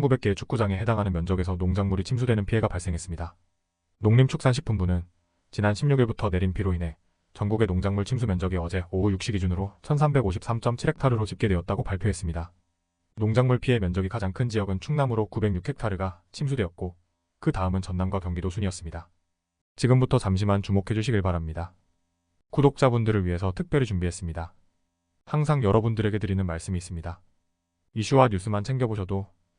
1900개의 축구장에 해당하는 면적에서 농작물이 침수되는 피해가 발생했습니다. 농림축산식품부는 지난 16일부터 내린 비로 인해 전국의 농작물 침수 면적이 어제 오후 6시 기준으로 1353.7헥타르로 집계되었다고 발표했습니다. 농작물 피해 면적이 가장 큰 지역은 충남으로 906헥타르가 침수되었고 그 다음은 전남과 경기도 순이었습니다. 지금부터 잠시만 주목해 주시길 바랍니다. 구독자분들을 위해서 특별히 준비했습니다. 항상 여러분들에게 드리는 말씀이 있습니다. 이슈와 뉴스만 챙겨보셔도